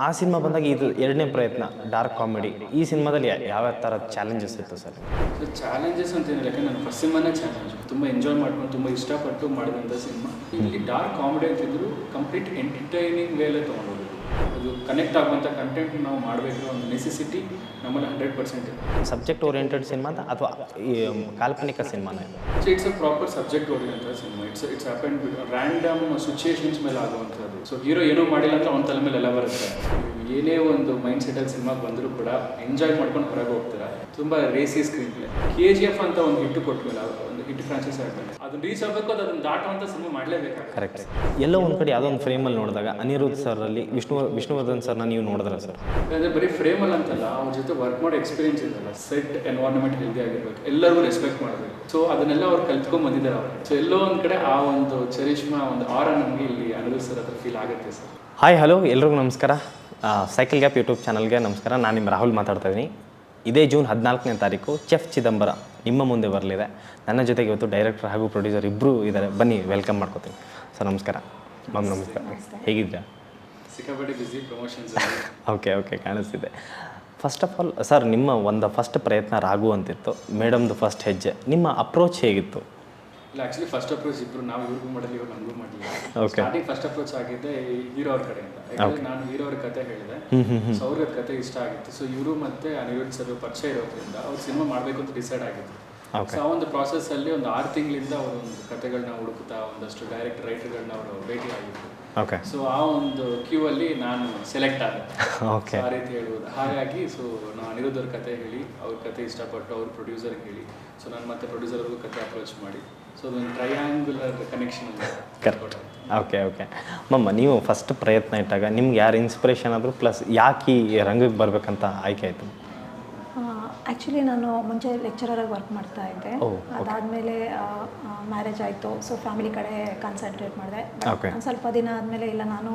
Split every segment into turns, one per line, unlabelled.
ಆ ಸಿನಿಮಾ ಬಂದಾಗ ಇದು ಎರಡನೇ ಪ್ರಯತ್ನ ಡಾರ್ಕ್ ಕಾಮಿಡಿ ಈ ಸಿನಿಮಾದಲ್ಲಿ ಯಾವ ಥರ ಚಾಲೆಂಜಸ್ ಇತ್ತು ಸರ್?
ಚಾಲೆಂಜಸ್ ಅಂತ ಏನಿಲ್ಲ ನನ್ನ ಫಸ್ಟ್ ಸಿನಿಮಾನೇ ಚಾಲೆಂಜ್ ತುಂಬ ಎಂಜಾಯ್ ಮಾಡ್ಕೊಂಡು, ತುಂಬ ಇಷ್ಟಪಟ್ಟು ಮಾಡಿದಂಥ ಸಿನಿಮಾ ಇಲ್ಲಿ ಡಾರ್ಕ್ ಕಾಮಿಡಿ ಅಂತಿದ್ರು ಕಂಪ್ಲೀಟ್ ಎಂಟರ್ಟೈನಿಂಗ್ ವೇಲೆ ತೊಗೊಂಡೋಗೋದು ಅದು ಕನೆಕ್ಟ್ ಆಗುವಂಥ ಕಂಟೆಂಟ್ ನಾವು ಮಾಡಬೇಕು ಒಂದು ನೆಸೆಸಿಟಿ ನಮ್ಮಲ್ಲಿ ಹಂಡ್ರೆಡ್ ಪರ್ಸೆಂಟ್ ಇದೆ.
ಸಬ್ಜೆಕ್ಟ್ ಓರಿಯೆಂಟೆಡ್ ಸಿನಿಮಾ ಅಥವಾ ಈ ಕಾಲ್ಪನಿಕ ಸಿನಿಮಾನೇ
so it's a proper subject oriented cinema it's it's happen random situations ಮೇಲೆ ಆಗುವಂಥದ್ದು. ಸೊ ಹೀರೋ ಏನೋ ಮಾಡಿಲ್ಲ ಅಂತ ಅವ್ನ ತಲೆ ಮೇಲೆ ಎಲ್ಲ ಬರುತ್ತೆ. ಏನೇ ಒಂದು ಮೈಂಡ್ ಸೆಟಲ್ಲಿ ಸಿನಿಮಾ ಬಂದರೂ ಕೂಡ ಎಂಜಾಯ್ ಮಾಡ್ಕೊಂಡು ಹೊರಗೆ ಹೋಗ್ತಾರೆ? ತುಂಬ racy screenplay K G F ಅಂತ ಒಂದು ಹಿಟ್ಟು ಕೊಟ್ಮೇಲೆ ಒಂದು ಹಿಟ್ ಫ್ರಾಂಚೈಸ್ ಆಗ್ತದೆ. ಅದು ರೀಚ್ ಆಗಬೇಕು ಅದು ಅದನ್ನು ದಾಟುವಂಥ ಸಿನಿಮಾ ಮಾಡಲೇಬೇಕು
ಕರೆಕ್ಟ್ ಎಲ್ಲೋ ಒಂದು ಕಡೆ ಯಾವುದೋ ಒಂದು ಫ್ರೇಮಲ್ಲಿ ನೋಡಿದಾಗ ಅನಿರುದ್ಧ್ ಸರಲ್ಲಿ ವಿಷ್ಣು ವಿಷ್ಣುವರ್ಧನ್ ಸರ್ನ ನೀವು ನೋಡಿದ್ರೆ ಸರ್?
ಅಂದರೆ ಬರೀ ಫ್ರೇಮಲ್ಲಿ ಅಂತಲ್ಲ ಅವ್ರ ಜೊತೆ ವರ್ಕ್ ಮಾಡೋ ಎಕ್ಸ್ಪೀರಿಯನ್ಸ್ ಇದೆಲ್ಲ ಸೆಟ್ ಎನ್ವೈರ್ಮೆಂಟ್ ಹೆಲ್ದಿ ಆಗಿರ್ಬೇಕು ಎಲ್ಲರಿಗೂ ರೆಸ್ಪೆಕ್ಟ್ ಮಾಡಬೇಕು. ಸೊ ಅದನ್ನೆಲ್ಲ ಅವ್ರು ಕಲ್ತ್ಕೊಂಡ್ ಬಂದಿದ್ದಾರೆ ಅವರು. ಸೊ ಎಲ್ಲೋ ಒಂದು ಕಡೆ ಆ ಒಂದು ಚರಿಷ್ಮಾ ಒಂದು ಆರ ನಮಗೆ ಇಲ್ಲಿ ಅನಿರುದ್ಧ್ ಸರ್ ಹತ್ರ ಫೀಲ್ ಆಗುತ್ತೆ ಸರ್.
ಹಾಯ್ ಹಲೋ ಎಲ್ರಿಗೂ ನಮಸ್ಕಾರ. ಸೈಕಲ್ ಗ್ಯಾಪ್ ಯೂಟ್ಯೂಬ್ ಚಾನಲ್ಗೆ ನಮಸ್ಕಾರ. ನಾನು ನಿಮ್ಮ ರಾಹುಲ್ ಮಾತಾಡ್ತಾ ಇದ್ದೀನಿ ಇದೇ ಜೂನ್ ಹದಿನಾಲ್ಕನೇ ತಾರೀಕು ಚೆಫ್ ಚಿದಂಬರ ನಿಮ್ಮ ಮುಂದೆ ಬರಲಿದೆ. ನನ್ನ ಜೊತೆಗೆ ಇವತ್ತು ಡೈರೆಕ್ಟರ್ ಹಾಗೂ ಪ್ರೊಡ್ಯೂಸರ್ ಇಬ್ಬರು ಇದ್ದಾರೆ. ಬನ್ನಿ ವೆಲ್ಕಮ್ ಮಾಡ್ಕೋತೀನಿ. ಸರ್ ನಮಸ್ಕಾರ. ಮ್ಯಾಮ್ ನಮಸ್ಕಾರ ಹೇಗಿದ್ದೀರಾ?
ಸಿಕ್ಕಾಪಟ್ಟೆ ಬಿಸಿ ಪ್ರಮೋಷನ್ಸ್
ಓಕೆ ಓಕೆ ಕಾಣಿಸ್ತಿದೆ. ಫಸ್ಟ್ ಆಫ್ ಆಲ್ ಸರ್ ನಿಮ್ಮ ಒಂದು ಫಸ್ಟ್ ಪ್ರಯತ್ನ ರಾಗು ಅಂತಿತ್ತು ಮೇಡಮ್ದು ಫಸ್ಟ್ ಹೆಜ್ಜೆ. ನಿಮ್ಮ ಅಪ್ರೋಚ್ ಹೇಗಿತ್ತು?
ಇಲ್ಲ ಆ್ಯಕ್ಚುಲಿ ಫಸ್ಟ್ ಅಪ್ರೋಚ್ ಇಬ್ರು ನಾವು ಇವ್ರಿಗೂ ಮಾಡಲಿ ಇವ್ರು ನಮಗೂ ಮಾಡಲಿಲ್ಲ
Okay.
ಸ್ಟಾರ್ಟಿಂಗ್ ಫಸ್ಟ್ ಅಪ್ರೋಚ್ ಆಗಿದ್ದೆ ಹೀರೋ ಅವ್ರ ಕಡೆಯಿಂದ. ಯಾಕಂದ್ರೆ ನಾನು ಹೀರೋ ಅವ್ರ ಕತೆ ಹೇಳಿದೆ. ಸೊ ಅವ್ರಿಗೆ ಕತೆ ಇಷ್ಟ ಆಗಿತ್ತು. ಸೊ ಇವರು ಮತ್ತೆ ಅನಿರುದ್ಧ ಸರ್ ಪರಿಚಯ ಇರೋದ್ರಿಂದ ಅವ್ರು ಸಿನಿಮಾ ಮಾಡಬೇಕು ಅಂತ ಡಿಸೈಡ್ ಆಗಿತ್ತು. ಸೊ ಆ ಒಂದು ಪ್ರಾಸೆಸ್ಸಲ್ಲಿ ಅಲ್ಲಿ ಒಂದು ಆರು ತಿಂಗಳಿಂದ ಅವರು ಒಂದು ಕತೆಗಳನ್ನ ಹುಡುಕ್ತಾ ಒಂದಷ್ಟು ಡೈರೆಕ್ಟ್ ರೈಟರ್ಗಳನ್ನ ಅವರು ಭೇಟಿ ಆಗಿತ್ತು
ಓಕೆ
ಸೊ ಆ ಒಂದು ಕ್ಯೂ ಅಲ್ಲಿ ನಾನು ಸೆಲೆಕ್ಟ್ ಆದೆ.
ಓಕೆ
ಆ ರೀತಿ ಹೇಳ್ಬೋದು. ಹಾಗಾಗಿ ಸೊ ನಾನು ಅನಿರುದ್ಧರ ಕತೆ ಹೇಳಿ ಅವ್ರ ಕತೆ ಇಷ್ಟಪಟ್ಟು ಅವ್ರ ಪ್ರೊಡ್ಯೂಸರ್ ಹೇಳಿ. ಸೊ ನಾನು ಮತ್ತೆ ಪ್ರೊಡ್ಯೂಸರ್ ಅವ್ರಿಗೂ ಕತೆ ಅಪ್ರೋಚ್ ಮಾಡಿ. ಸೊ ಅದೊಂದು triangular connection
correct okay okay ಮಮ್ಮ ನೀವು ಫಸ್ಟ್ ಪ್ರಯತ್ನ ಇಟ್ಟಾಗ ನಿಮ್ಗೆ ಯಾರು ಇನ್ಸ್ಪಿರೇಷನ್ ಆದರೂ ಪ್ಲಸ್ ಯಾಕೆ ಈ ರಂಗಕ್ಕೆ ಬರಬೇಕಂತ ಆಯ್ಕೆ ಆಯಿತು?
ಆ್ಯಕ್ಚುಲಿ ನಾನು ಮುಂಚೆ ಲೆಕ್ಚರರಾಗಿ ವರ್ಕ್ ಮಾಡ್ತಾ ಇದ್ದೆ. ಅದಾದಮೇಲೆ ಮ್ಯಾರೇಜ್ ಆಯಿತು. ಸೊ ಫ್ಯಾಮಿಲಿ ಕಡೆ ಕಾನ್ಸಂಟ್ರೇಟ್ ಮಾಡಿದೆ. ಒಂದು ಸ್ವಲ್ಪ ದಿನ ಆದಮೇಲೆ ಇಲ್ಲ ನಾನು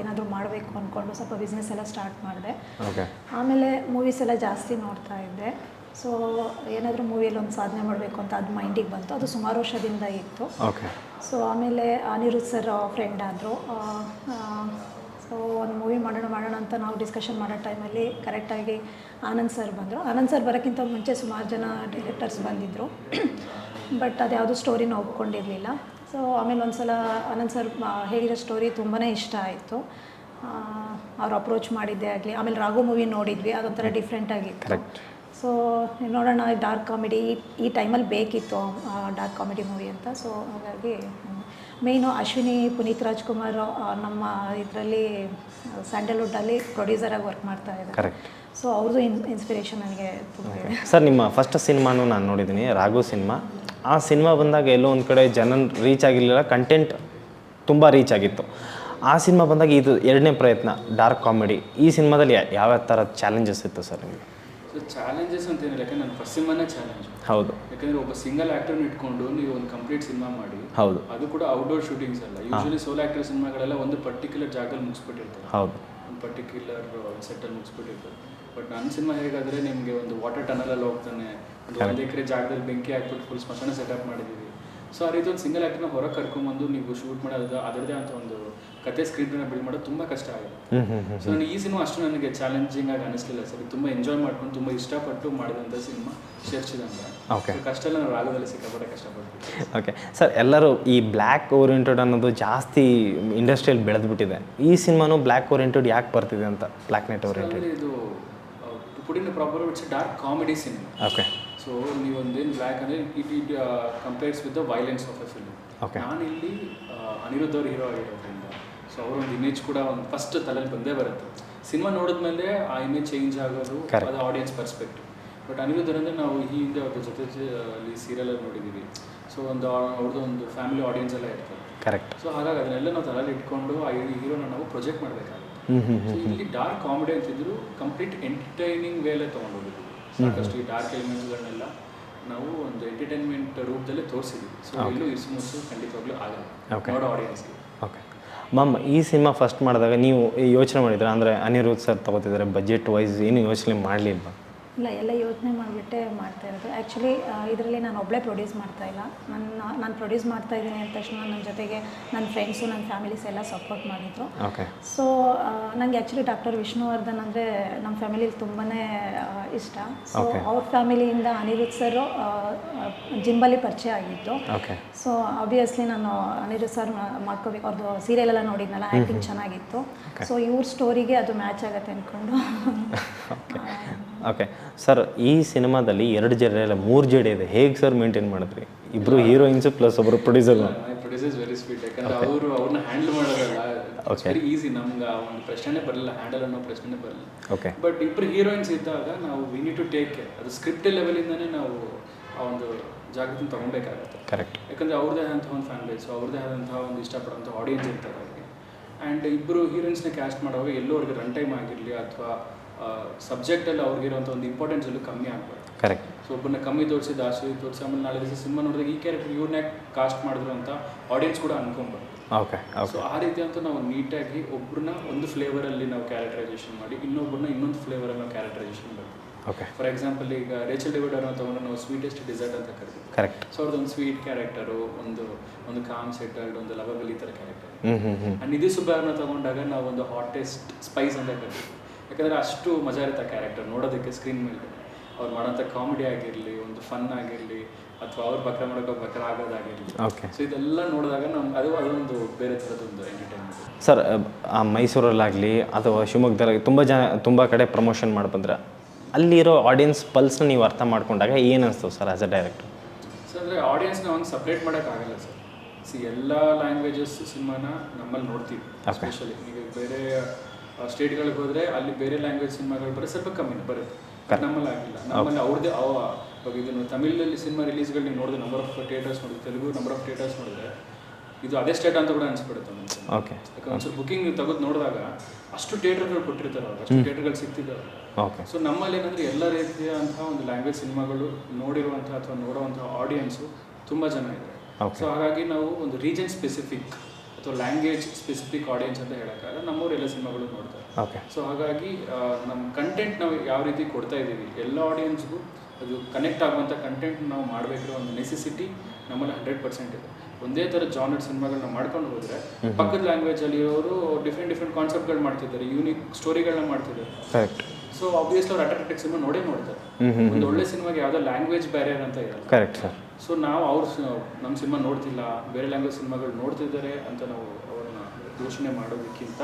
ಏನಾದರೂ ಮಾಡಬೇಕು ಅಂದ್ಕೊಂಡು ಸ್ವಲ್ಪ ಬಿಸ್ನೆಸ್ ಎಲ್ಲ ಸ್ಟಾರ್ಟ್ ಮಾಡಿದೆ. ಆಮೇಲೆ ಮೂವೀಸ್ ಎಲ್ಲ ಜಾಸ್ತಿ ನೋಡ್ತಾ ಇದ್ದೆ. ಸೊ ಏನಾದರೂ ಮೂವಿಯಲ್ಲಿ ಒಂದು ಸಾಧನೆ ಮಾಡಬೇಕು ಅಂತ ಅದು ಮೈಂಡಿಗೆ ಬಂತು. ಅದು ಸುಮಾರು ವರ್ಷದಿಂದ ಇತ್ತು. ಸೊ ಆಮೇಲೆ ಅನಿರುದ್ ಸರ್ ಫ್ರೆಂಡ್ ಆದರು. ಸೊ ಒಂದು ಮೂವಿ ಮಾಡೋಣ ಮಾಡೋಣ ಅಂತ ನಾವು ಡಿಸ್ಕಷನ್ ಮಾಡೋ ಟೈಮಲ್ಲಿ ಕರೆಕ್ಟಾಗಿ ಆನಂದ್ ಸರ್ ಬಂದರು. ಆನಂದ್ ಸರ್ ಬರೋಕ್ಕಿಂತ ಮುಂಚೆ ಸುಮಾರು ಜನ ಡೈರೆಕ್ಟರ್ಸ್ ಬಂದಿದ್ದರು ಬಟ್ ಅದು ಯಾವುದೂ ಸ್ಟೋರಿನ ಒಪ್ಕೊಂಡಿರಲಿಲ್ಲ. ಸೊ ಆಮೇಲೆ ಒಂದು ಸಲ ಆನಂದ್ ಸರ್ ಹೇಳಿರೋ ಸ್ಟೋರಿ ತುಂಬಾ ಇಷ್ಟ ಆಯಿತು. ಅವ್ರು ಅಪ್ರೋಚ್ ಮಾಡಿದ್ದೇ ಆಗಲಿ ಆಮೇಲೆ ರಾಘು ಮೂವಿ ನೋಡಿದ್ವಿ ಅದೊಂಥರ ಡಿಫ್ರೆಂಟ್ ಆಗಿತ್ತು.
Correct.
ಸೊ ನೋಡೋಣ ಡಾರ್ಕ್ ಕಾಮಿಡಿ ಈ ಟೈಮಲ್ಲಿ ಬೇಕಿತ್ತು ಡಾರ್ಕ್ ಕಾಮಿಡಿ ಮೂವಿ ಅಂತ. ಸೊ ಹಾಗಾಗಿ ಮೇಯ್ನು ಅಶ್ವಿನಿ ಪುನೀತ್ ರಾಜ್ಕುಮಾರ್ ನಮ್ಮ ಇದರಲ್ಲಿ ಸ್ಯಾಂಡಲ್ವುಡ್ಡಲ್ಲಿ ಪ್ರೊಡ್ಯೂಸರಾಗಿ ವರ್ಕ್ ಮಾಡ್ತಾ ಇದ್ದಾರೆ.
ಕರೆಕ್ಟ್
ಸೊ ಅವ್ರದ್ದು ಇನ್ ಇನ್ಸ್ಪಿರೇಷನ್ ನನಗೆ ತುಂಬ ಇದೆ.
ಸರ್ ನಿಮ್ಮ ಫಸ್ಟ್ ಸಿನಿಮಾನು ನಾನು ನೋಡಿದ್ದೀನಿ ರಾಘು ಸಿನಿಮಾ. ಆ ಸಿನಿಮಾ ಬಂದಾಗ ಎಲ್ಲೋ ಒಂದು ಕಡೆ ಜನ ರೀಚ್ ಆಗಿರಲಿಲ್ಲ ಕಂಟೆಂಟ್ ತುಂಬ ರೀಚ್ ಆಗಿತ್ತು. ಆ ಸಿನಿಮಾ ಬಂದಾಗ ಇದು ಎರಡನೇ ಪ್ರಯತ್ನ ಡಾರ್ಕ್ ಕಾಮಿಡಿ ಈ ಸಿನಿಮಾದಲ್ಲಿ ಯಾವ್ಯಾವ ಯಾವ ಥರ ಚಾಲೆಂಜಸ್ ಇತ್ತು ಸರ್ ನಿಮಗೆ?
ಚಾಲೆಂಜಸ್ ಅಂತ ಏನಿಲ್ಲ ಯಾಕಂದ್ರೆ ನನ್ನ ಫಸ್ಟ್ ಸಿನಿಮಾನೇ ಚಾಲೆಂಜ್
ಹೌದು.
ಯಾಕಂದ್ರೆ ಒಬ್ಬ ಸಿಂಗಲ್ ಆಕ್ಟರ್ನ ಇಟ್ಕೊಂಡು ನೀವು ಒಂದು ಕಂಪ್ಲೀಟ್ ಸಿನಿಮಾ ಮಾಡಿ
ಹೌದು.
ಅದು ಕೂಡ ಔಟ್ಡೋರ್ ಶೂಟಿಂಗ್ಸ್ ಅಲ್ಲ. ಯೂಶಲಿ ಸೋಲ್ ಆಕ್ಟರ್ ಸಿನಿಮಾಗಳೆಲ್ಲ ಒಂದು ಪರ್ಟಿಕ್ಯುಲರ್ ಜಾಗದಲ್ಲಿ ಮುಗಿಸ್ಬಿಟ್ಟಿರ್ತಾರೆ.
ಹೌದು.
ಒಂದು ಪರ್ಟಿಕ್ಯುಲರ್ ಸೆಟ್ಟಲ್ಲಿ ಮುಗಿಸ್ಬಿಟ್ಟಿರ್ತಾರೆ. ಬಟ್ ನನ್ನ ಸಿನಿಮಾ ಹೇಗಾದ್ರೆ ನಿಮಗೆ ಒಂದು ವಾಟರ್ ಟನಲಲ್ಲಿ ಹೋಗ್ತಾನೆ ಒಂದು ಒಂದು ಎಕರೆ ಜಾಗದಲ್ಲಿ ಬೆಂಕಿ ಹಾಕ್ಬಿಟ್ಟು ಫುಲ್ ಸ್ಮಶಾನ ಸೆಟಪ್ ಮಾಡಿದ್ದೀವಿ. ಸೊ ಆ ರೀತಿ ಒಂದು ಸಿಂಗಲ್ ಆ್ಯಕ್ಟರ್ನ ಹೊರಗೆ ಕರ್ಕೊಂಬಂದು ನೀವು ಶೂಟ್ ಮಾಡೋದು ಅದರದೇ ಅಂತ ಒಂದು ಕತೆ ಸ್ಕ್ರೀನ್ ಬಿಲ್ಡ್ ಮಾಡೋದು ತುಂಬ ಕಷ್ಟ ಆಗುತ್ತೆ ಸೊ ನಾನು ಈ ಸಿನಿಮಾ ಅಷ್ಟು ನನಗೆ ಚಾಲೆಂಜಿಂಗ್ ಆಗಿ ಅನಿಸ್ಲಿಲ್ಲ ಸರ್. ತುಂಬ ಎಂಜಾಯ್ ಮಾಡ್ಕೊಂಡು ತುಂಬ ಇಷ್ಟಪಟ್ಟು ಮಾಡಿದಂಥ ಸಿನಿಮಾ ಶೇರ್ಚಿದಂತ
ಓಕೆ
ಕಷ್ಟ ಎಲ್ಲ ನಾನು ರಾಗದಲ್ಲಿ ಸಿಕ್ಕಾಪಟ್ಟೆ ಕಷ್ಟಪಡ್ತೀನಿ.
ಓಕೆ ಸರ್ ಎಲ್ಲರೂ ಈ ಬ್ಲ್ಯಾಕ್ ಓರಿಯೆಂಟೆಡ್ ಅನ್ನೋದು ಜಾಸ್ತಿ ಇಂಡಸ್ಟ್ರಿಯಲ್ಲಿ ಬೆಳೆದ್ಬಿಟ್ಟಿದೆ. ಈ ಸಿನಿಮಾನು ಬ್ಲ್ಯಾಕ್ ಓರಿಯೆಂಟೆಡ್ ಯಾಕೆ ಬರ್ತಿದೆ ಅಂತ? ಬ್ಲ್ಯಾಕ್ ನೆಟ್ ಓರಿಯೆಂಟೆಡ್
ಇದು ಪುಡಿನ proper it's dark comedy cinema
okay
so ನೀವೊಂದೇನು black ಅಂದರೆ it it compares with the violence of a film
ನಾನು
ಇಲ್ಲಿ ಅನಿರುದ್ಧ ಅವ್ರ ಹೀರೋ ಆಗಿರೋದ್ರಿಂದ ಸೊ ಅವರೊಂದು ಇಮೇಜ್ ಕೂಡ ಒಂದು ಫಸ್ಟ್ ತಲೆಯಲ್ಲಿ ಬಂದೇ ಬರುತ್ತೆ. ಸಿನಿಮಾ ನೋಡಿದ್ಮೇಲೆ ಆ ಇಮೇಜ್ ಚೇಂಜ್ ಆಗೋದು. ಅದು ಆಡಿಯನ್ಸ್ ಪರ್ಸ್ಪೆಕ್ಟಿವ್ ಬಟ್ ಅನಿರುದ್ಧ ಅಂದರೆ ನಾವು ಈ ಹಿಂದೆ ಅವ್ರ ಜೊತೆ ಅಲ್ಲಿ ಸೀರಿಯಲಲ್ಲಿ ನೋಡಿದ್ದೀವಿ ಸೊ ಒಂದು ಅವ್ರದ್ದು ಒಂದು ಫ್ಯಾಮಿಲಿ ಆಡಿಯನ್ಸ್ ಎಲ್ಲ ಇರ್ತದೆ.
ಕರೆಕ್ಟ್
ಸೊ ಹಾಗಾಗಿ ಅದನ್ನೆಲ್ಲ ನಾವು ತಲೆಯಲ್ಲಿ ಇಟ್ಕೊಂಡು ಆ ಹೀರೋನ ನಾವು ಪ್ರೊಜೆಕ್ಟ್ ಮಾಡಬೇಕಾಗುತ್ತೆ. ಇಲ್ಲಿ ಡಾರ್ಕ್ ಕಾಮಿಡಿ ಅಂತಿದ್ರು ಕಂಪ್ಲೀಟ್ ಎಂಟರ್ಟೈನಿಂಗ್ ವೇಲೆ ತೊಗೊಂಡೋಗಿದ್ವಿ ಸಾಕಷ್ಟು ಈ ಡಾರ್ಕ್ ಎಲಿಮೆಂಟ್ಸ್ಗಳನ್ನೆಲ್ಲ ನಾವು ಒಂದು ಎಂಟರ್ಟೈನ್ಮೆಂಟ್ ರೂಪದಲ್ಲಿ ತೋರಿಸಿದ್ವಿ. ಸೊ ಎಲ್ಲೂ ಇರಿಸುಮುಸು ಖಂಡಿತವಾಗ್ಲೂ ಆಗಲ್ಲ. ನೋಡೋ ಆಡಿಯನ್ಸ್ಗೆ
ಓಕೆ ಮ್ಯಾಮ್ ಈ ಸಿನಿಮಾ ಫಸ್ಟ್ ಮಾಡಿದಾಗ ನೀವು ಯೋಚನೆ ಮಾಡಿದ್ರೆ? ಅಂದರೆ ಅನಿರುದ್ಧ್ ಸರ್ ತಗೋತಿದ್ದಾರೆ ಬಜೆಟ್ ವೈಸ್ ಏನು ಯೋಚನೆ ಮಾಡಲಿಲ್ವಾ?
ಇಲ್ಲ ಎಲ್ಲ ಯೋಚನೆ ಮಾಡಿಬಿಟ್ಟೆ ಮಾಡ್ತಾ ಇರೋದು. ಆ್ಯಕ್ಚುಲಿ ಇದರಲ್ಲಿ ನಾನು ಒಬ್ಬಳೇ ಪ್ರೊಡ್ಯೂಸ್ ಮಾಡ್ತಾ ಇಲ್ಲ. ನನ್ನ ನಾನು ಪ್ರೊಡ್ಯೂಸ್ ಮಾಡ್ತಾ ಇದ್ದೀನಿ ಅಂದ ತಕ್ಷಣ ನನ್ನ ಜೊತೆಗೆ ನನ್ನ ಫ್ರೆಂಡ್ಸು ನನ್ನ ಫ್ಯಾಮಿಲೀಸ್ ಎಲ್ಲ ಸಪೋರ್ಟ್ ಮಾಡಿದ್ರು.
ಓಕೆ
ಸೊ ನನಗೆ ಆ್ಯಕ್ಚುಲಿ ಡಾಕ್ಟರ್ ವಿಷ್ಣುವರ್ಧನ್ ಅಂದರೆ ನಮ್ಮ ಫ್ಯಾಮಿಲಿಲಿ ತುಂಬಾ ಇಷ್ಟ. ಸೊ. ಅವ್ರ ಫ್ಯಾಮಿಲಿಯಿಂದ ಅನಿರುದ್ಧ್ ಸರ್ ಜಿಂಬಲ್ಲಿ ಪರಿಚಯ ಆಗಿತ್ತು
ಓಕೆ
ಸೊ ಆಬ್ವಿಯಸ್ಲಿ ನಾನು ಅನಿರುದ್ಧ್ ಸರ್ ಮಾಡ್ಕೋಬೇಕು. ಅವ್ರದ್ದು ಸೀರಿಯಲ್ ಎಲ್ಲ ನೋಡಿದ್ನಲ್ಲ ಆ್ಯಕ್ಟಿಂಗ್ ಚೆನ್ನಾಗಿತ್ತು. ಸೊ ಇವ್ರ ಸ್ಟೋರಿಗೆ ಅದು ಮ್ಯಾಚ್ ಆಗುತ್ತೆ ಅಂದ್ಕೊಂಡು
ಓಕೆ ಸರ್ ಈ ಸಿನಿಮಾದಲ್ಲಿ ಎರಡು ಜಡೆ ಇಲ್ಲ ಮೂರು ಜಡೆ ಇದೆ. ಹೇಗೆ ಸರ್ ಮೇಂಟೈನ್ ಮಾಡಿದ್ರಿ? ಇಬ್ಬರು ಹೀರೋಯಿನ್ಸ್ ಪ್ಲಸ್ ಒಬ್ಬರು producer
my producer very sweet ಯಾಕಂದ್ರೆ ಅವರು ಅವ್ರನ್ನ ಹ್ಯಾಂಡಲ್ ಮಾಡೋದಲ್ಲ ಸರಿ ಈಸಿ ನಮ್ಗೆ ಆ ಒಂದು ಪ್ರಶ್ನೆನೇ ಬರಲಿಲ್ಲ ಹ್ಯಾಂಡಲ್ ಅನ್ನೋ ಪ್ರಶ್ನೆನೇ ಬರಲಿಲ್ಲ.
ಓಕೆ
ಬಟ್ ಇಬ್ಬರು ಹೀರೋಯಿನ್ಸ್ ಇದ್ದಾಗ ನಾವು we need to take care ಅದು ಸ್ಕ್ರಿಪ್ಟ್ ಲೆವೆಲಿಂದನೇ ನಾವು ಆ ಒಂದು ಜಾಗೃತಿ ತಗೊಬೇಕಾಗುತ್ತೆ.
ಕರೆಕ್ಟ್
ಯಾಕಂದರೆ ಅವ್ರದ್ದೇ ಆದಂಥ ಒಂದು ಫ್ಯಾನ್ ಬೇಸು ಅವ್ರದ್ದೇ ಆದಂಥ ಒಂದು ಇಷ್ಟಪಡೋಂಥ ಆಡಿಯನ್ಸ್ ಇರ್ತಾರೆ ಅವ್ರಿಗೆ. ಆ್ಯಂಡ್ ಇಬ್ಬರು ಹೀರೋಯಿನ್ಸ್ನ ಕ್ಯಾಸ್ಟ್ ಮಾಡುವಾಗ ಎಲ್ಲೋ ಅವ್ರಿಗೆ ರನ್ ಟೈಮ್ ಆಗಿರಲಿ ಅಥವಾ ಸಬ್ಜೆಕ್ಟಲ್ಲಿ ಅವ್ರಿಗಿರೋಂಥ ಒಂದು ಇಂಪಾರ್ಟೆನ್ಸ್ ಎಲ್ಲೂ ಕಮ್ಮಿ ಆಗ್ಬೋದು
ಕರೆಕ್ಟ್
ಸೊ ಒಬ್ಬನ ಕಮ್ಮಿ ತೋರಿಸಿ ದಾಸಿ ತೋರಿಸಿ ಆಮೇಲೆ ನಾಳೆ ದಿವಸ ಸಿನಿಮಾ ನೋಡಿದಾಗ ಈ ಕ್ಯಾರೆಕ್ಟರ್ ಇವ್ರನ್ನೇ ಕಾಸ್ಟ್ ಮಾಡಿದ್ರು ಅಂತ ಆಡಿಯನ್ಸ್ ಕೂಡ ಅನ್ಕೊಂಬಾರ್ದು
ಓಕೆ
ಸೊ ಆ ರೀತಿ ಅಂತ ನಾವು ನೀಟಾಗಿ ಒಬ್ಬರನ್ನ ಒಂದು ಫ್ಲೇವರಲ್ಲಿ ನಾವು ಕ್ಯಾರೆಕ್ಟರೈಸೇಷನ್ ಮಾಡಿ ಇನ್ನೊಬ್ಬರನ್ನ ಇನ್ನೊಂದು ಫ್ಲೇವರಲ್ಲಿ ನಾವು ಕ್ಯಾರೆಕ್ಟರೈಸೇಷನ್ ಮಾಡ್ತೀವಿ.
ಓಕೆ
ಫಾರ್ ಎಕ್ಸಾಂಪಲ್ ಈಗ ರೇಚಲ್ ಡಿವಿಡ್ ಅನ್ನೋ ತಗೊಂಡು ನಾವು ಸ್ವೀಟೆಸ್ಟ್ ಡಿಸರ್ಟ್ ಅಂತ ಕರಿತೀವಿ.
ಕರೆಕ್ಟ್
ಸೊ ಅವ್ರದ್ದು ಒಂದು ಸ್ವೀಟ್ ಕ್ಯಾರೆಕ್ಟರು ಒಂದು ಒಂದು ಕಾಮ್ ಸೆಟಲ್ಡ್ ಒಂದು ಲವಬಲ್ ಈ ಥರ ಕ್ಯಾರೆಕ್ಟರ್ ಆ್ಯಂಡ್ ನಿಧಿ ಸುಬ್ಬಾರನ್ನ ತಗೊಂಡಾಗ ನಾವು ಒಂದು ಹಾಟೆಸ್ಟ್ ಸ್ಪೈಸ್ ಅಂತ ಕರಿತೀವಿ. ಯಾಕಂದರೆ ಅಷ್ಟು ಮಜಾ ಇರುತ್ತೆ ಕ್ಯಾರೆಕ್ಟರ್ ನೋಡೋದಕ್ಕೆ ಸ್ಕ್ರೀನ್ ಮೇಲೆ. ಅವ್ರು ಮಾಡೋಂಥ ಕಾಮಿಡಿ ಆಗಿರಲಿ ಒಂದು ಫನ್ ಆಗಿರಲಿ ಅಥವಾ ಅವ್ರು ಬಕ್ರ ಮಾಡೋಕೆ ಬಕ್ರ ಆಗೋದಾಗಿರಲಿ.
ಓಕೆ
ಸೊ ಇದೆಲ್ಲ ನೋಡಿದಾಗ ನಮ್ಗೆ ಅದು ಅದೊಂದು ಬೇರೆ ಥರದೊಂದು ಎಂಟರ್ಟೈನ್ಮೆಂಟ್
ಸರ್ ಆ ಮೈಸೂರಲ್ಲಾಗಲಿ ಅಥವಾ ಶಿವಮೊಗ್ಗದಲ್ಲಿ ತುಂಬ ಜನ ತುಂಬ ಕಡೆ ಪ್ರಮೋಷನ್ ಮಾಡಿ ಬಂದ್ರೆ ಅಲ್ಲಿರೋ ಆಡಿಯನ್ಸ್ ಪಲ್ಸ್ನ ನೀವು ಅರ್ಥ ಮಾಡ್ಕೊಂಡಾಗ ಏನು ಅನಿಸ್ತು sir as a director
so ಅಂದರೆ ಆಡಿಯನ್ಸ್ನ ಒಂದು ಸಪ್ರೇಟ್ ಮಾಡೋಕ್ಕಾಗಲ್ಲ ಸರ್ ಸಿ ಎಲ್ಲ ಲ್ಯಾಂಗ್ವೇಜಸ್ ಸಿನಿಮಾನ ನಮ್ಮಲ್ಲಿ ನೋಡ್ತೀವಿ. ಎಸ್ಪೆಷಲಿ ಈಗ ಬೇರೆ ಸ್ಟೇಟ್ಗಳಿಗೆ ಹೋದರೆ ಅಲ್ಲಿ ಬೇರೆ ಲ್ಯಾಂಗ್ವೇಜ್ ಸಿನಿಮಾಗಳು ಬರೋ ಸ್ವಲ್ಪ ಕಮ್ಮಿ ಬರುತ್ತೆ. ನಮ್ಮಲ್ಲಿ ಆಗಿಲ್ಲ. ನಮ್ಮಲ್ಲಿ ಅವ್ರದ್ದೇ ಅವ. ಇವಾಗ ಇದನ್ನು ತಮಿಳಲ್ಲಿ ಸಿನಿಮಾ ರಿಲೀಸ್ಗಳು ನೀವು ನೋಡಿದ್ರೆ ನಂಬರ್ ಆಫ್ ಥಿಯೇಟರ್ಸ್ ನೋಡಿದ್ರೆ ತೆಲುಗು ನಂಬರ್ ಆಫ್ ಥಿಯೇಟರ್ಸ್ ನೋಡಿದ್ರೆ ಇದು ಅದೇ ಸ್ಟೇಟ್ ಅಂತ ಕೂಡ ಅನಿಸ್ಬಿಡುತ್ತೆ.
ಓಕೆ.
ಯಾಕಂದ್ರೆ ಒಂದ್ಸಲ ಬುಕಿಂಗ್ ನೀವು ತೆಗೆದು ನೋಡಿದಾಗ ಅಷ್ಟು ಥಿಯೇಟರ್ಗಳು ಕೊಟ್ಟಿರ್ತಾರೆ ಅವ್ರು ಅಷ್ಟು ಥಿಯೇಟರ್ಗಳು ಸಿಗ್ತಿದ್ದಾವೆ
ಓಕೆ.
ಸೊ ನಮ್ಮಲ್ಲಿ ಏನಂದ್ರೆ ಎಲ್ಲ ರೀತಿಯಂತಹ ಒಂದು ಲ್ಯಾಂಗ್ವೇಜ್ ಸಿನಿಮಾಗಳು ನೋಡಿರುವಂತಹ ಅಥವಾ ನೋಡುವಂತಹ ಆಡಿಯನ್ಸು ತುಂಬ ಜನ
ಇದೆ.
ಸೊ ಹಾಗಾಗಿ ನಾವು ಒಂದು ರೀಜನ್ ಸ್ಪೆಸಿಫಿಕ್ ಅಥವಾ ಲ್ಯಾಂಗ್ವೇಜ್ ಸ್ಪೆಸಿಫಿಕ್ ಆಡಿಯನ್ಸ್ ಅಂತ ಹೇಳೋಕ್ಕಾಗಲ್ಲ ನಮ್ಮವ್ರು ಎಲ್ಲ ಸಿನಿಮಾಗಳು ನೋಡ್ತಾರೆ.
ಓಕೆ
ಸೊ ಹಾಗಾಗಿ ನಮ್ಮ ಕಂಟೆಂಟ್ ನಾವು ಯಾವ ರೀತಿ ಕೊಡ್ತಾ ಇದ್ದೀವಿ ಎಲ್ಲ ಆಡಿಯನ್ಸ್ಗೂ ಅದು ಕನೆಕ್ಟ್ ಆಗುವಂಥ ಕಂಟೆಂಟ್ ನಾವು ಮಾಡಬೇಕಿರೋ ಒಂದು ನೆಸೆಸಿಟಿ ನಮ್ಮಲ್ಲಿ ಹಂಡ್ರೆಡ್ ಪರ್ಸೆಂಟ್ ಇದೆ. ಒಂದೇ ಥರ ಜಾನರ್ ಸಿನಿಮಾಗಳನ್ನ ಮಾಡ್ಕೊಂಡು ಹೋದರೆ ಪಕ್ಕದ ಲ್ಯಾಂಗ್ವೇಜಲ್ಲಿ ಇರೋರು ಡಿಫ್ರೆಂಟ್ ಡಿಫ್ರೆಂಟ್ ಕಾನ್ಸೆಪ್ಟ್ಗಳು ಮಾಡ್ತಿದ್ದಾರೆ ಯೂನಿಕ್ ಸ್ಟೋರಿಗಳನ್ನ ಮಾಡ್ತಿದ್ದಾರೆ. ಸೊ ಆಬ್ವಿಯಸ್ಲಿ ಅವ್ರು ಅಟ್ರಾಕ್ಟಿವ್ ಸಿನಿಮಾ ನೋಡೇ ನೋಡ್ತಾರೆ. ಒಂದು ಒಳ್ಳೆ ಸಿನಿಮಾಗೆ ಯಾವುದೋ ಲ್ಯಾಂಗ್ವೇಜ್ ಬ್ಯಾರಿಯರ್ ಅಂತ ಇರಲ್ಲ.
ಕರೆಕ್ಟ್ ಸರ್
ಸೊ ನಾವು ಅವ್ರ ನಮ್ಮ ಸಿನಿಮಾ ನೋಡ್ತಿಲ್ಲ ಬೇರೆ ಲ್ಯಾಂಗ್ವೇಜ್ ಸಿನಿಮಾಗಳು ನೋಡ್ತಿದ್ದಾರೆ ಅಂತ ನಾವು ಅವ್ರನ್ನ ದೂಷಣೆ ಮಾಡೋದಕ್ಕಿಂತ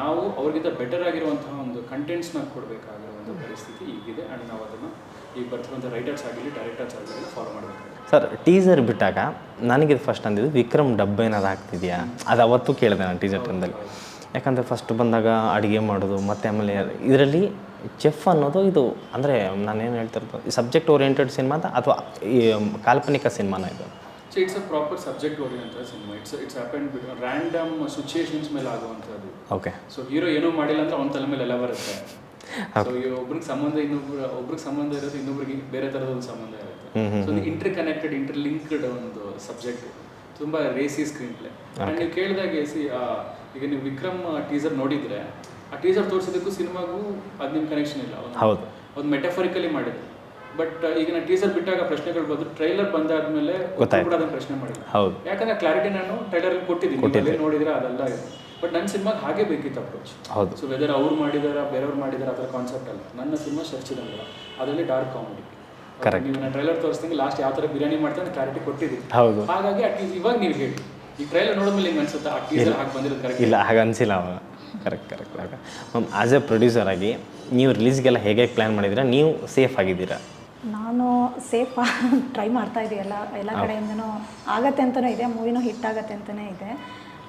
ನಾವು ಅವ್ರಿಗಿಂತ ಬೆಟರ್ ಆಗಿರುವಂತಹ ಒಂದು ಕಂಟೆಂಟ್ಸ್ನ ಕೊಡಬೇಕಾಗಿರೋ ಒಂದು ಪರಿಸ್ಥಿತಿ ಈಗಿದೆ. ಆ್ಯಂಡ್ ನಾವು ಅದನ್ನು ಈಗ ಬರ್ತಿರುವಂಥ ರೈಟರ್ಸ್ ಆಗಲಿ ಡೈರೆಕ್ಟರ್ಸ್ ಆಗಲಿ ಫಾಲೋ ಮಾಡಬೇಕು
ಸರ್ ಟೀಸರ್ ಬಿಟ್ಟಾಗ ನನಗಿದು ಫಸ್ಟ್ ಅಂದಿದ್ದು ವಿಕ್ರಮ್ ಡಬ್ಬ ಏನಾದ್ರು ಆಗ್ತಿದೆಯಾ? ಅದು ಅವತ್ತು ಕೇಳಿದೆ ನಾನು ಟೀಸರ್ ಟೈಮ್ದಲ್ಲಿ ಯಾಕಂದರೆ ಫಸ್ಟ್ ಬಂದಾಗ ಅಡುಗೆ ಮಾಡೋದು ಮತ್ತು ಆಮೇಲೆ ಇದರಲ್ಲಿ ಚೆಫ್ ಅನ್ನೋದು ಇದು ಅಂದರೆ ನಾನೇನು ಹೇಳ್ತಾ ಈ ಸಬ್ಜೆಕ್ಟ್ ಓರಿಯೆಂಟೆಡ್ ಸಿನಿಮಾ ಅಂತ ಅಥವಾ ಈ ಕಾಲ್ಪನಿಕ ಸಿನಿಮಾನ ಇದು.
So it's a proper subject oriented cinema it's it's between random situations ಮೇಲೆ ಆಗುವಂಥದ್ದು.
ಓಕೆ
ಸೊ ಹೀರೋ ಏನೋ ಮಾಡಿಲ್ಲ ಅಂತ ಅವ್ನ ತಲೆ ಮೇಲೆ ಎಲ್ಲ ಬರುತ್ತೆ. ಸೊ ಒಬ್ರಿಗೆ ಸಂಬಂಧ ಇನ್ನೊಬ್ರು ಒಬ್ರಿಗೆ ಸಂಬಂಧ ಇರೋದು ಇನ್ನೊಬ್ರಿಗೆ ಬೇರೆ ಥರದ ಒಂದು ಸಂಬಂಧ ಇರುತ್ತೆ. So inter connected inter linked ಒಂದು ಸಬ್ಜೆಕ್ಟ್ ತುಂಬ ರೇಸಿ ಸ್ಕ್ರೀನ್ ಪ್ಲೇ ನೀವು ಕೇಳಿದಾಗೆ ಸಿ ಈಗ ನೀವು ವಿಕ್ರಮ್ ಟೀಸರ್ ನೋಡಿದ್ರೆ ಆ ಟೀಸರ್ ತೋರಿಸೋದಕ್ಕೂ ಸಿನಿಮಾಗೂ ಅದು ನಿಮ್ಮ ಕನೆಕ್ಷನ್ ಇಲ್ಲ
ಹೌದು.
ಒಂದು ಮೆಟಫರಿಕಲಿ ಮಾಡಿದ್ರು ಬಟ್ ಈಗ ನಾನು ಟೀಸರ್ ಬಿಟ್ಟಾಗ ಪ್ರಶ್ನೆಗಳು ಬಂದು ಟ್ರೈಲರ್ ಬಂದಾದ್ಮೇಲೆ ಕೂಡ ಅದನ್ನ ಪ್ರಶ್ನೆ ಮಾಡಿಲ್ಲ
ಹೌದು.
ಯಾಕಂದ್ರೆ ಕ್ಲಾರಿಟಿ ನಾನು ಟ್ರೈಲರ್ ಕೊಟ್ಟಿದ್ದೀನಿ. ನೋಡಿದ್ರೆ ಅದೆಲ್ಲ ಇದೆ. ಬಟ್ ನನ್ನ ಸಿನಿಮಾಗೆ ಹಾಗೆ ಬೇಕಿತ್ತು ಅಪ್ರೋಚ್
ಹೌದು.
ಸೊ ವೆದರ್ ಅವ್ರು ಮಾಡಿದಾರ ಬೇರೆಯವ್ರು ಮಾಡಿದಾರ ಅದರ ಕಾನ್ಸೆಪ್ಟ್ ಅಲ್ಲ. ನನ್ನ ಸಿನಿಮಾ ಶರ್ಚಿದಂಗ ಅದರಲ್ಲಿ ಡಾರ್ಕ್ ಕಾಮಿಡಿ
ಕರೆಕ್ಟ್
ನೀವು ನಾನು ಟ್ರೈಲರ್ ತೋರಿಸ್ದಂಗೆ ಲಾಸ್ಟ್ ಯಾವ ಥರ ಬಿರಿಯಾನಿ ಮಾಡ್ತಾರೆ ಕ್ಲಾರಿಟಿ ಕೊಟ್ಟಿದ್ದೀನಿ.
ಹೌದು.
ಹಾಗಾಗಿ ಅಟ್ಲೀಸ್ಟ್ ಇವಾಗ ನೀವು ಹೇಳಿ. ಈ ಟ್ರೈಲರ್ ನೋಡಿದ್ಮೇಲೆ ಹಿಂಗೆ ಅನ್ಸುತ್ತೆ? ಆ ಟೀಸರ್ ಹಾಕಿ ಬಂದಿರೋದು ಕರೆಕ್ಟ್
ಇಲ್ಲ ಹಾಗೆ ಅನಿಸಿಲ್ಲ ಅವಾಗ ಕರೆಕ್ಟ್ ಕರೆಕ್ಟ್ ಆಗ ಮ್ಯಾಮ್ ಆ್ಯಸ್ ಎ ಪ್ರೊಡ್ಯೂಸರ್ ಆಗಿ ನೀವು ರಿಲೀಸ್ಗೆಲ್ಲ ಹೇಗೆ ಪ್ಲ್ಯಾನ್ ಮಾಡಿದ್ದೀರಾ? ನೀವು ಸೇಫ್ ಆಗಿದ್ದೀರಾ?
ನಾನು ಸೇಫ್ ಟ್ರೈ ಮಾಡ್ತಾ ಇದ್ದೀವಿ ಎಲ್ಲ ಎಲ್ಲ ಕಡೆಯಿಂದನೂ. ಆಗತ್ತೆ ಅಂತಲೂ ಇದೆ ಮೂವಿನೂ ಹಿಟ್ ಆಗತ್ತೆ ಅಂತಲೇ ಇದೆ.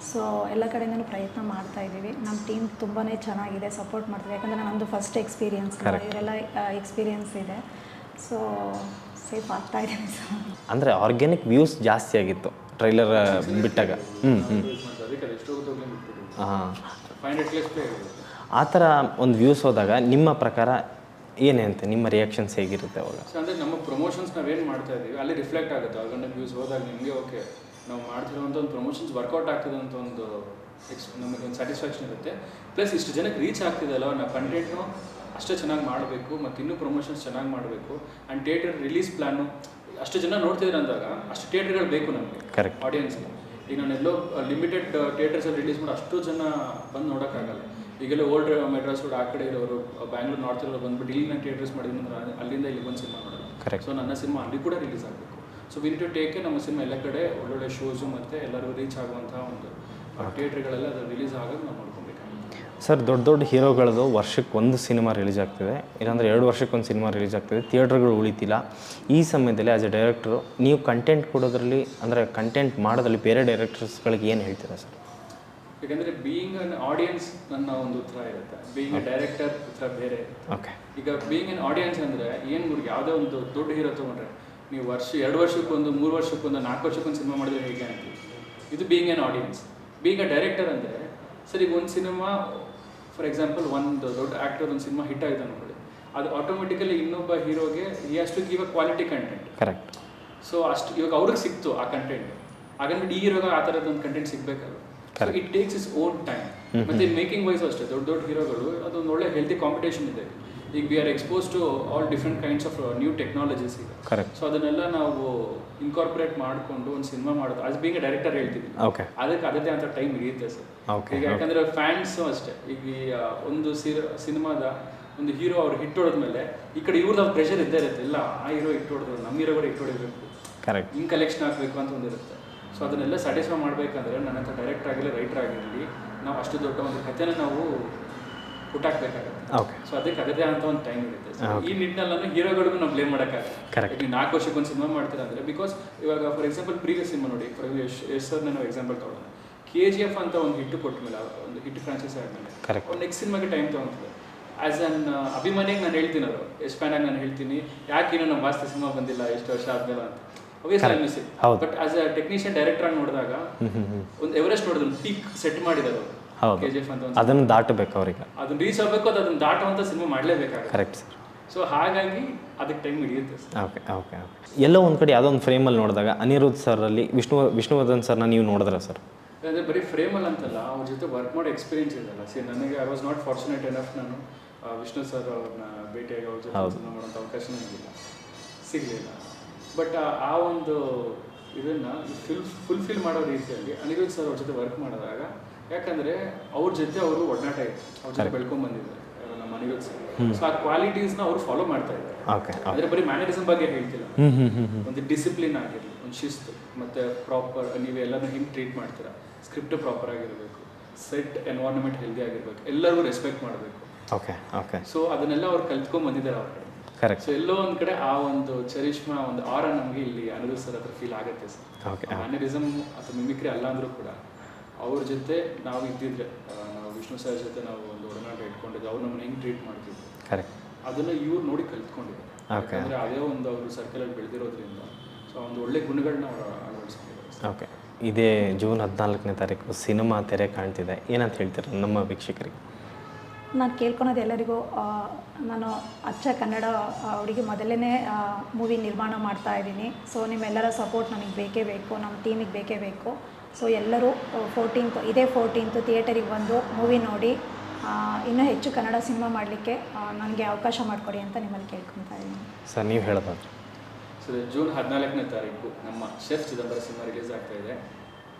ಸೊ ಎಲ್ಲ ಕಡೆಯಿಂದನೂ ಪ್ರಯತ್ನ ಮಾಡ್ತಾ ಇದ್ದೀವಿ ನಮ್ಮ ಟೀಮ್ ತುಂಬಾ ಚೆನ್ನಾಗಿದೆ ಸಪೋರ್ಟ್ ಮಾಡ್ತಾರೆ ಯಾಕಂದರೆ ನಮ್ಮದು ಫಸ್ಟ್ ಎಕ್ಸ್ಪೀರಿಯನ್ಸ್ ಇವರೆಲ್ಲ ಎಕ್ಸ್ಪೀರಿಯನ್ಸ್ ಇದೆ. ಸೊ ಸೇಫ್ ಆಗ್ತಾ ಇದ್ದೀನಿ ಸರ್
ಅಂದರೆ ಆರ್ಗ್ಯಾನಿಕ್ ವ್ಯೂಸ್ ಜಾಸ್ತಿ ಆಗಿತ್ತು. ಟ್ರೈಲರ್ ಬಿಟ್ಟಾಗ. ಹ್ಞೂ ಹ್ಞೂ ಹಾಂ ಆ ಥರ ಒಂದು ವ್ಯೂಸ್ ಹೋದಾಗ ನಿಮ್ಮ ಪ್ರಕಾರ ಏನೇ ಅಂತ, ನಿಮ್ಮ ರಿಯಾಕ್ಷನ್ಸ್ ಹೇಗಿರುತ್ತೆ ಅವಾಗ?
ಅಂದರೆ ನಮ್ಮ ಪ್ರಮೋಷನ್ಸ್ ನಾವೇನು ಮಾಡ್ತಾ ಇದ್ದೀವಿ, ಅಲ್ಲಿ ರಿಫ್ಲೆಕ್ಟ್ ಆಗುತ್ತೆ. ಆರ್ಗಾನಿಕ್ ವ್ಯೂಸ್ ಹೋದಾಗ ನಿಮಗೆ ಓಕೆ ನಾವು ಮಾಡ್ತಿರೋಂಥ ಒಂದು ಪ್ರಮೋಷನ್ಸ್ ವರ್ಕೌಟ್ ಆಗ್ತಿದೆ ಅಂತ ಒಂದು ಎಕ್ಸ್ ನಮಗೆ ಒಂದು ಸ್ಯಾಟಿಸ್ಫ್ಯಾಕ್ಷನ್ ಇರುತ್ತೆ. ಪ್ಲಸ್ ಇಷ್ಟು ಜನಕ್ಕೆ ರೀಚ್ ಆಗ್ತಿದೆಯಲ್ಲ ನಾವು ಕಂಟೆಂಟ್ನು ಅಷ್ಟೇ ಚೆನ್ನಾಗಿ ಮಾಡಬೇಕು ಮತ್ತು ಇನ್ನೂ ಪ್ರಮೋಷನ್ಸ್ ಚೆನ್ನಾಗಿ ಮಾಡಬೇಕು. ಆ್ಯಂಡ್ ಥಿಯೇಟರ್ ರಿಲೀಸ್ ಪ್ಲ್ಯಾನು ಅಷ್ಟು ಜನ ನೋಡ್ತಿದ್ರೆ ಅಂದಾಗ ಅಷ್ಟು ಥಿಯೇಟರ್ಗಳು ಬೇಕು ನಮಗೆ
ಕರೆಕ್ಟ್
ಆಡಿಯನ್ಸ್ ಈಗ ನಾನು ಎಲ್ಲೋ ಲಿಮಿಟೆಡ್ ಥಿಯೇಟರ್ಸಲ್ಲಿ ರಿಲೀಸ್ ಮಾಡಿ ಅಷ್ಟು ಜನ ಬಂದು ನೋಡೋಕ್ಕಾಗಲ್ಲ. ಈಗೆಲ್ಲ ಓಲ್ಡ್ ಮೆಡ್ರಾಸ್ ರೋಡ್ ಆ ಕಡೆ ಇರೋರು ಬ್ಯಾಂಗ್ಳೂರ್ ನಾರ್ತ್ ಇರೋರು ಬಂದ್ಬಿಟ್ಟು ಇಲ್ಲಿ ನಾನು ಥಿಯೇಟರ್ಸ್ ಮಾಡಿದ್ದೀನಿ ಅಂದ್ರೆ ಅಲ್ಲಿಂದ ಇಲ್ಲಿ ಒಂದು ಸಿನಿಮಾ ನೋಡೋದು.
ಕರೆಕ್ಟ್
ಸೊ ನನ್ನ ಸಿನಿಮಾ ಅಲ್ಲಿ ಕೂಡ ರಿಲೀಸ್ ಆಗಬೇಕು. ಸೊ ವಿ ಟು ಟೇಕ್ ನಮ್ಮ ಸಿನಿಮಾ ಎಲ್ಲ ಕಡೆ ಒಳ್ಳೊಳ್ಳೆ ಶೋಸು ಮತ್ತು ಎಲ್ಲರಿಗೂ ರೀಚ್ ಆಗುವಂಥ ಒಂದು ಥಿಯೇಟ್ರ್ಗಳೆಲ್ಲ ಅದು ರಿಲೀಸ್ ಆಗೋದು ನಾವು
ಸರ್ ದೊಡ್ಡ ದೊಡ್ಡ ಹೀರೋಗಳದು ವರ್ಷಕ್ಕೆ ಒಂದು ಸಿನಿಮಾ ರಿಲೀಸ್ ಆಗ್ತಿದೆ. ಇಲ್ಲಾಂದರೆ ಎರಡು ವರ್ಷಕ್ಕೆ ಒಂದು ಸಿನಿಮಾ ರಿಲೀಸ್ ಆಗ್ತಿದೆ. ಥಿಯೇಟ್ರ್ಗಳು ಉಳಿತಿಲ್ಲ. ಈ ಸಮಯದಲ್ಲಿ ಆ್ಯಸ್ ಎ ಡೈರೆಕ್ಟ್ರು ನೀವು ಕಂಟೆಂಟ್ ಕೊಡೋದ್ರಲ್ಲಿ ಅಂದರೆ ಕಂಟೆಂಟ್ ಮಾಡೋದ್ರಲ್ಲಿ ಬೇರೆ ಡೈರೆಕ್ಟರ್ಸ್ಗಳಿಗೆ ಏನು ಹೇಳ್ತೀರಾ ಸರ್?
ಯಾಕಂದರೆ ಬೀಯಿಂಗ್ ಅನ್ ಆಡಿಯನ್ಸ್ ನನ್ನ ಒಂದು ಉತ್ತರ ಇರುತ್ತೆ. ಬೀಯಿಂಗ್ ಅ ಡೈರೆಕ್ಟರ್ ಉತ್ತರ ಬೇರೆ.
ಓಕೆ
ಈಗ ಬೀಯಿಂಗ್ ಅನ್ ಆಡಿಯನ್ಸ್ ಅಂದರೆ ಏನು ಗುರು ಯಾವುದೇ ಒಂದು ದೊಡ್ಡ ಹೀರೋ ತೊಗೊಂಡ್ರೆ ನೀವು ವರ್ಷ ಎರಡು ವರ್ಷಕ್ಕೊಂದು ಮೂರು ವರ್ಷಕ್ಕೊಂದು ನಾಲ್ಕು ವರ್ಷಕ್ಕೊಂದು ಸಿನಿಮಾ ಮಾಡಿದ್ರೆ ಹೇಗೆ ಅಂತೀವಿ ಇದು being an audience being a director ಅಂದರೆ ಸರ್ ಈಗ ಒಂದು ಸಿನಿಮಾ ಫಾರ್ ಎಕ್ಸಾಂಪಲ್ ಒಂದು ದೊಡ್ಡ ಆಕ್ಟರ್ ಒಂದು ಸಿನಿಮಾ ಹಿಟ್ ಆಗಿದೆ ಅನ್ಕೊಳ್ಳಿ. ಅದು ಆಟೋಮೆಟಿಕಲಿ ಇನ್ನೊಬ್ಬ ಹೀರೋಗೆ ಈ ಅಷ್ಟು ಅ ಕ್ವಾಲಿಟಿ ಕಂಟೆಂಟ್
ಕರೆಕ್ಟ್
ಸೊ ಅಷ್ಟು ಇವಾಗ ಅವ್ರಿಗೆ ಸಿಕ್ತು ಆ ಕಂಟೆಂಟ್ ಹಾಗಂದ್ಬಿಟ್ಟು ಈ ಹೀರೋಗ ಆ ಥರದ್ದು ಒಂದು content ಸಿಗಬೇಕಲ್ಲ it takes is own time ಮತ್ತೆ ಮೇಕಿಂಗ್ ವೈಸ್ ಅಷ್ಟೇ ದೊಡ್ಡ ದೊಡ್ಡ ಹೀರೋಗಳು ಅದೊಂದು ಒಳ್ಳೆ ಹೆಲ್ತಿ ಕಾಂಪಿಟೇಷನ್ ಇದೆ. ಈಗ we are expose to all different kinds of new technologies ಈಗ.
ಕರೆಕ್ಟ್
ಸೊ ಅದನ್ನೆಲ್ಲ ನಾವು ಇನ್ಕಾರ್ಪೊರೇಟ್ ಮಾಡಿಕೊಂಡು ಒಂದು ಸಿನಿಮಾ ಮಾಡೋದು. ಅದು ಬೀಂಗ್ ಡೈರೆಕ್ಟರ್ ಹೇಳ್ತೀವಿ
ಓಕೆ
ಅದಕ್ಕೆ ಅದಕ್ಕೆ ಅಂತ ಟೈಮ್ ಹಿಡಿಯುತ್ತೆ ಸರ್.
ಓಕೆ
ಈಗ ಯಾಕಂದ್ರೆ ಫ್ಯಾನ್ಸು ಅಷ್ಟೇ. ಈಗ ಒಂದು ಸಿರ ಸಿನಿಮಾದ ಒಂದು ಹೀರೋ ಅವ್ರು ಹಿಟ್ ಹೊಡೆದ್ಮೇಲೆ ಈ ಕಡೆ ಇವ್ರದ್ದು ಪ್ರೆಷರ್ ಇದ್ದೇ ಇರುತ್ತೆ. ಇಲ್ಲ ಆ ಹೀರೋ ಹಿಟ್ ಹೊಡೆದ್ರು ನಮ್ಮ ಹೀರೋ ಕೂಡ ಹಿಟ್ ಹೊಡಿಬೇಕು.
ಕರೆಕ್ಟ್
ಹಿಂಗೆ ಕಲೆಕ್ಷನ್ ಆಗಬೇಕು ಅಂತ ಒಂದಿರುತ್ತೆ ಸೊ ಅದನ್ನೆಲ್ಲ ಸ್ಯಾಟಿಸ್ಫೈ ಮಾಡಬೇಕಂದ್ರೆ ನನ್ನಂಥ ಹತ್ರ ಡೈರೆಕ್ಟರ್ ಆಗಿರಲಿ ರೈಟರ್ ಆಗಿರಲಿ. ನಾವು ಅಷ್ಟು ದೊಡ್ಡ ಒಂದು ಕಥೆನ ನಾವು ಹುಟ್ಟಾಕ್ಬೇಕಾಗತ್ತೆ. ಸೊ ಅದಕ್ಕೆ ಅದರದೇ ಅಂತ ಒಂದು ಟೈಮ್ ಇರುತ್ತೆ. ಈ ನಿಟ್ಟಿನಲ್ಲಿ ಹೀರೋಗಳಿಗೂ ನಾವು ಬ್ಲೇಮ್ ಮಾಡೋಕ್ಕಾಗಲ್ಲ. ನೀವು ನಾಲ್ಕು ವರ್ಷಕ್ಕೆ ಒಂದು ಸಿನಿಮಾ ಮಾಡ್ತೀರಾ ಅಂದರೆ ಬಿಕಾಸ್ ಇವಾಗ ಫಾರ್ ಎಕ್ಸಾಂಪಲ್ ಪ್ರೀವಿಯಸ್ ಸಿನಿಮಾ ನೋಡಿ ಫಾರ್ ಯಶ್ ಯಶ್ ಸರ್ನ ನಾವು ಎಕ್ಸಾಂಪಲ್ ತೊಗೊಳ್ಳೋಣ. ಕೆ ಜಿ ಎಫ್ ಅಂತ ಒಂದು ಹಿಟ್ಟು ಕೊಟ್ಟ ಮೇಲೆ ಒಂದು ಹಿಟ್ ಫ್ರಾಂಚೈಸ್ ಆದಮೇಲೆ. ಅವ್ರು ನೆಕ್ಸ್ಟ್ ಸಿನಿಮಾಗೆ ಟೈಮ್ ತೊಗೊಳ್ತದೆ ಆ್ಯಸ್ ಅನ್ ಅಭಿಮಾನಿಗೆ ನಾನು ಹೇಳ್ತೀನಿ ಅವರು ಫ್ಯಾನ್ ಆಗಿ ನಾನು ಹೇಳ್ತೀನಿ. ಯಾಕೆ ಇನ್ನೂ ನಮ್ಮ ವಾಸ್ತು ಸಿನಿಮಾ ಬಂದಿಲ್ಲ ಎಷ್ಟು ವರ್ಷ ಆದ್ಮೇಲೆ ಅಂತ. But as a technician director ಆಗಿ ನೋಡಿದಾಗ ಒಂದು ಎವರೆಸ್ಟ್ ನೋಡಿದ್ರು ಪೀಕ್ ಸೆಟ್ ಮಾಡಿದ್ದಾರೆ ಅವರು
ಹೌದು.
ಕೆ ಜಿ ಎಫ್ ಅಂತ ಒಂದು
ಅದನ್ನು ದಾಟಬೇಕು ಅವ್ರಿಗೆ.
ಅದನ್ನ ರೀಚ್ ಆಗಬೇಕು ಅದು ಅದನ್ನ ದಾಟುವಂಥ ಸಿನಿಮಾ ಮಾಡಲೇಬೇಕಾಗುತ್ತೆ.
ಕರೆಕ್ಟ್ ಸರ್
ಸೊ ಹಾಗಾಗಿ ಅದಕ್ಕೆ ಟೈಮ್ ಹಿಡಿಯುತ್ತೆ ಸರ್
ಓಕೆ ಓಕೆ ಓಕೆ ಎಲ್ಲೋ ಒಂದು ಕಡೆ ಯಾವುದೋ ಒಂದು ಫ್ರೇಮಲ್ಲಿ ನೋಡಿದಾಗ ಅನಿರುದ್ಧ್ ಸರಲ್ಲಿ ವಿಷ್ಣು ವಿಷ್ಣುವರ್ಧನ್ ಸರ್ನ ನೀವು ನೋಡಿದ್ರ ಸರ್
ಅಂದರೆ ಬರೀ ಫ್ರೇಮಲ್ಲಿ ಅಂತಲ್ಲ ಅವ್ರ ಜೊತೆ ವರ್ಕ್ ಮಾಡೋ ಎಕ್ಸ್ಪೀರಿಯನ್ಸ್ ಇದೆಯಲ್ಲ ಸಿ ನನಗೆ I was not fortunate enough ನಾನು ಆ, ವಿಷ್ಣು ಸರ್ ಅವ್ರನ್ನ ಭೇಟಿಯಾಗಿ ಅವ್ರ ಜೊತೆ ನೋಡೋಂಥ ಮಾಡೋಂಥ ಅವಕಾಶ ನನಗಿಲ್ಲ ಸಿಗಲಿಲ್ಲ. ಬಟ್ ಆ ಒಂದು ಇದನ್ನು ಫಿಲ್ ಫುಲ್ಫಿಲ್ ಮಾಡೋ ರೀತಿಯಲ್ಲಿ ಅನಿರುದ್ಧ್ ಸರ್ ಅವ್ರ ಜೊತೆ ವರ್ಕ್ ಮಾಡಿದಾಗ ಯಾಕಂದರೆ ಅವ್ರ ಜೊತೆ ಅವರು ಒಡನಾಟ ಇದೆ ಅವ್ರ ಜೊತೆ ಬೆಳ್ಕೊಂಡ್ ಬಂದಿದ್ದಾರೆ ನಮ್ಮ ಅನಿರುದ್ಧ ಸರ್ ಸೊ ಆ ಕ್ವಾಲಿಟೀಸ್ನ ಅವರು ಫಾಲೋ ಮಾಡ್ತಾ ಇದ್ದಾರೆ ಅಂದರೆ ಬರೀ ಮ್ಯಾನರಿಸಮ್ ಬಗ್ಗೆ ಹೇಳ್ತಿಲ್ಲ. ಒಂದು ಡಿಸಿಪ್ಲಿನ್ ಆಗಿರಲಿ ಒಂದು ಶಿಸ್ತು ಮತ್ತೆ ಪ್ರಾಪರ್ ನೀವು ಎಲ್ಲನೂ ಹಿಂಗ್ ಟ್ರೀಟ್ ಮಾಡ್ತೀರಾ? ಸ್ಕ್ರಿಪ್ಟ್ ಪ್ರಾಪರ್ ಆಗಿರಬೇಕು ಸೆಟ್ ಎನ್ವೈರನ್ಮೆಂಟ್ ಹೆಲ್ದಿ ಆಗಿರಬೇಕು ಎಲ್ಲರಿಗೂ ರೆಸ್ಪೆಕ್ಟ್ ಮಾಡಬೇಕು.
ಓಕೆ ಓಕೆ
ಸೊ ಅದನ್ನೆಲ್ಲ ಅವ್ರು ಕಲ್ತ್ಕೊಂಡ್ ಬಂದಿದ್ದಾರೆ ಅವ್ರ ಕಡೆ.
ಕರೆಕ್ಟ್
ಸೊ ಎಲ್ಲೋ ಒಂದು ಕಡೆ ಆ ಒಂದು ಚರಿಷ್ಮಾ ಒಂದು ಆರ ನಮಗೆ ಇಲ್ಲಿ ಅನಿರುದ್ಧ ಸರ್ ಹತ್ರ ಫೀಲ್ ಆಗುತ್ತೆ ಸರ್. ಮ್ಯಾನರಿಸಮ್ ಅಥವಾ ಮಿಮಿಕ್ರಿ ಅಲ್ಲ ಅಂದ್ರೂ ಕೂಡ ಅವ್ರ ಜೊತೆ ನಾವು ಇದ್ದಿದ್ರೆ ನಾವು ವಿಷ್ಣು ಸರ್ ಜೊತೆ ನಾವು ಒಂದು ಒಡನಾಟ ಇಟ್ಕೊಂಡಿದ್ದು ಅವ್ರು ನಮ್ಮನ್ನ ಹೆಂಗೆ ಟ್ರೀಟ್ ಮಾಡ್ತಿದ್ರು?
ಕರೆಕ್ಟ್
ಅದನ್ನ ಇವ್ರು ನೋಡಿ ಕಲ್ತ್ಕೊಂಡಿದ್ದಾರೆ
ಓಕೆ
ಯಾಕಂದ್ರೆ ಅದೇ ಒಂದು ಅವರು ಸರ್ಕಲಲ್ಲಿ ಬೆಳೆದಿರೋದ್ರಿಂದ ಸೊ ಒಂದು ಒಳ್ಳೆ ಗುಣಗಳನ್ನ ಅವರು ಅಳವಡಿಸ್ಕೊಂಡಿದ್ದಾರೆ.
ಓಕೆ ಇದೇ ಜೂನ್ ಹದಿನಾಲ್ಕನೇ ತಾರೀಕು ಸಿನಿಮಾ ತೆರೆ ಕಾಣ್ತಿದೆ. ಏನಂತ ಹೇಳ್ತೀರ ನಮ್ಮ ವೀಕ್ಷಕರಿಗೆ?
ನಾನು ಕೇಳ್ಕೊಳೋದು ಎಲ್ಲರಿಗೂ ನಾನು ಅಚ್ಚ ಕನ್ನಡ ಹುಡುಗಿ ಮೊದಲನೇ ಮೂವಿ ನಿರ್ಮಾಣ ಮಾಡ್ತಾ ಇದ್ದೀನಿ. ಸೊ ನಿಮ್ಮೆಲ್ಲರ ಸಪೋರ್ಟ್ ನನಗೆ ಬೇಕೇ ಬೇಕು ನಮ್ಮ ಟೀಮಿಗೆ ಬೇಕೇ ಬೇಕು. ಸೊ ಎಲ್ಲರೂ ಫೋರ್ಟೀನ್ತ್ ಇದೇ ಫೋರ್ಟೀನ್ತ್ ಥಿಯೇಟರಿಗೆ ಬಂದು ಮೂವಿ ನೋಡಿ ಇನ್ನೂ ಹೆಚ್ಚು ಕನ್ನಡ ಸಿನಿಮಾ ಮಾಡಲಿಕ್ಕೆ ನನಗೆ ಅವಕಾಶ ಮಾಡಿಕೊಡಿ ಅಂತ ನಿಮ್ಮಲ್ಲಿ ಕೇಳ್ಕೊತಾ ಇದ್ದೀನಿ.
ಸರ್ ನೀವು ಹೇಳ್ಬೋದು
ಸೊ ಜೂನ್ ಹದಿನಾಲ್ಕನೇ ತಾರೀಕು ನಮ್ಮ ಶೆಫ್ ಚಿದಂಬರ ಸಿನಿಮಾ ರಿಲೀಸ್ ಆಗ್ತಾ ಇದೆ.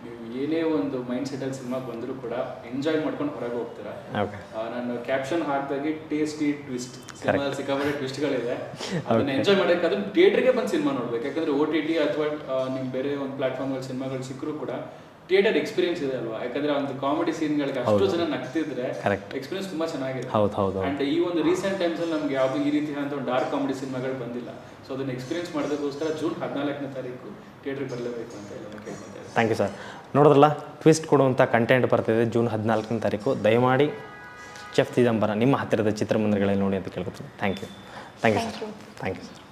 ನೀವು ಏನೇ ಒಂದು ಮೈಂಡ್ ಸೆಟ್ ಅಲ್ಲಿ ಸಿನಿಮಾ ಬಂದರೂ ಕೂಡ ಎಂಜಾಯ್ ಮಾಡ್ಕೊಂಡು ಹೊರಗೆ ಹೋಗ್ತೀರಾ? ನಾನು ಕ್ಯಾಪ್ಷನ್ ಹಾಕಿದಾಗೆ ಟೇಸ್ಟಿ ಟ್ವಿಸ್ಟ್ ಸಿನಿಮಾದಲ್ಲಿ ಸಿಕ್ಕಾಪಟ್ಟೆ ಟ್ವಿಸ್ಟ್ಗಳಿದೆ ಅದನ್ನ ಎಂಜಾಯ್ ಮಾಡೋಕೆ ಅದನ್ನ ಥಿಯೇಟ್ರಿಗೆ ಬಂದು ಸಿನಿಮಾ ನೋಡ್ಬೇಕು. ಯಾಕಂದ್ರೆ ಓ ಟಿ ಟಿ ಅಥವಾ ನಿಮ್ಗೆ ಬೇರೆ ಒಂದು ಪ್ಲಾಟ್ಫಾರ್ಮ್ ಸಿನಿಮಾಗಳು ಸಿಕ್ಕರೂ ಕೂಡ ಥಿಯೇಟರ್ ಎಕ್ಸ್ಪೀರಿಯನ್ಸ್ ಇದೆ ಅಲ್ವಾ? ಯಾಕಂದ್ರೆ ಒಂದು ಕಾಮಿಡಿ ಸೀನ್ಗಳಿಗೆ ಅಷ್ಟು ಜನ ನಗ್ತಿದ್ರೆ. ಎಕ್ಸ್ಪೀರಿಯನ್ಸ್ ತುಂಬಾ ಚೆನ್ನಾಗಿದೆ.
ಹೌದು ಹೌದು
ಅಂಡ್ ಈ ಒಂದು ರೀಸೆಂಟ್ ಟೈಮ್ಸ್ ಅಲ್ಲಿ ನಮ್ಗೆ ಯಾವುದು ಈ ರೀತಿ ಅಂತ ಒಂದು ಡಾರ್ಕ್ ಕಾಮಿಡಿ ಸಿನಿಮಾಗಳು ಬಂದಿಲ್ಲ. ಸೊ ಅದನ್ನ ಎಕ್ಸ್ಪೀರಿಯನ್ಸ್ ಮಾಡೋದಕ್ಕೋಸ್ಕರ ಜೂನ್ ಹದಿನಾಲ್ಕನೇ ತಾರೀಕು ಥಿಯೇಟರ್ ಬರಲೇಬೇಕು ಅಂತ ಹೇಳಿ
ಥ್ಯಾಂಕ್ ಯು ಸರ್ ನೋಡಿದ್ರಲ್ಲ ಟ್ವಿಸ್ಟ್ ಕೊಡುವಂಥ ಕಂಟೆಂಟ್ ಬರ್ತಿದೆ ಜೂನ್ ಹದಿನಾಲ್ಕನೇ ತಾರೀಕು. ದಯಮಾಡಿ ಚೆಫ್ ಚಿದಂಬರ ನಿಮ್ಮ ಹತ್ತಿರದ ಚಿತ್ರಮಂದಿರಗಳಲ್ಲಿ ನೋಡಿ ಅಂತ ಕೇಳ್ಕೊತೀನಿ. Thank you thank you sir thank you sir